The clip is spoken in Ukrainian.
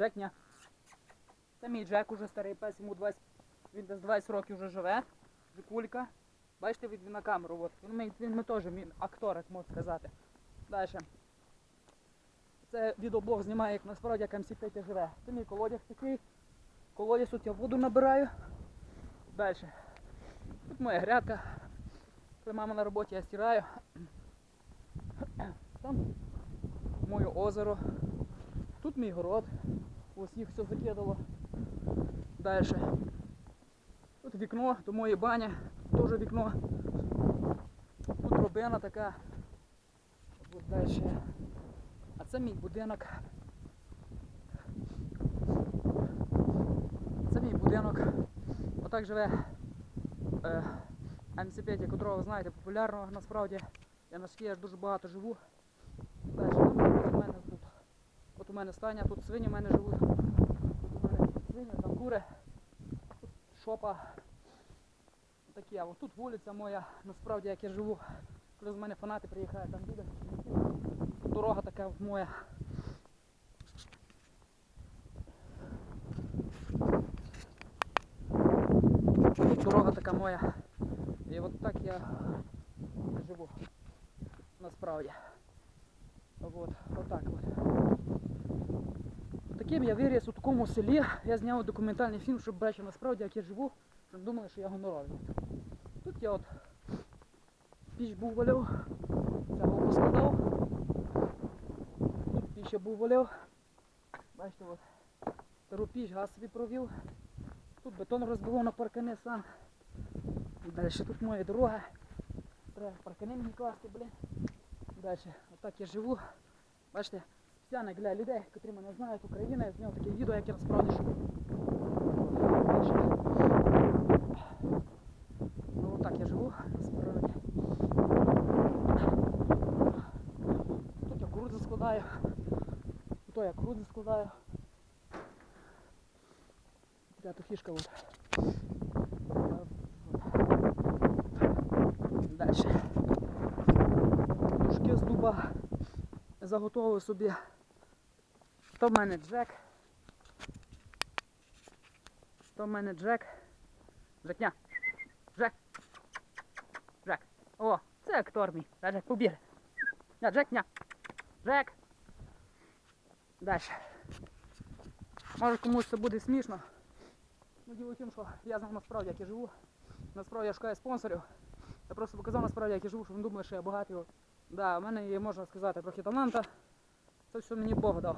Джекня. Це мій Джек уже старий пес, йому 20, він десь 20 років вже живе. Джекулька. Бачите, він на камеру. От. Він, ми, він ми теж він актор, як можна сказати. Далі. Це відеоблог знімає, як насправді як МС Петя живе. Це мій колодязь такий. Колодязь тут я воду набираю. Далі. Тут моя грядка. Коли мама на роботі, я стираю. Там моє озеро. Тут мій город. Ось їх все закидало. Далі. Тут вікно, до моєї бані, теж вікно. Тут робина така. От далі. А це мій будинок. Це мій будинок. Отак живе е, МЦ5, котрого ви знаєте, популярного насправді. Я на скіях дуже багато живу. Далі там у мене тут. От у мене стання, тут свині в мене живуть. Тут у мене свині, там кури, тут шопа. Такі, а тут вулиця моя, насправді як я живу. Коли з мене фанати приїхають, там люди. Дорога така моя. Дорога така моя. І от так я живу. Насправді. От, отак от. Таким я виріс у такому селі. Я зняв документальний фільм, щоб бачити насправді, як я живу, щоб думали, що я гоноровий. Тут я от піч був валив, цього поскладав. Тут піч був валив. Бачите, от. Стару піч газ собі провів. Тут бетон розбивав на паркани сам. І далі тут моя дорога. Треба паркани мені класти, блін. Далі, отак я живу. Бачите, спеціально для людей, котрі мене знають, Україна, я зняв таке відео, як я насправді. Ну отак я живу насправді. Тут я кукурудзу складаю. Тут я кукурудзу складаю. Така то фішка от. Далі. Дужки з дуба заготовив собі. То в мене Джек. То в мене Джек. Джекня. Джек. Джек. О, це актор мій. Да, Джек, побіг. Ня, Джек. Джек. Далі. Може комусь це буде смішно. Ну, діло в що я знав насправді, як я живу. Насправді я шукаю спонсорів. Я просто показав насправді, як я живу, щоб вони думали, що я багатий. Да, у мене є, можна сказати, трохи таланта. Це все мені Бог дав.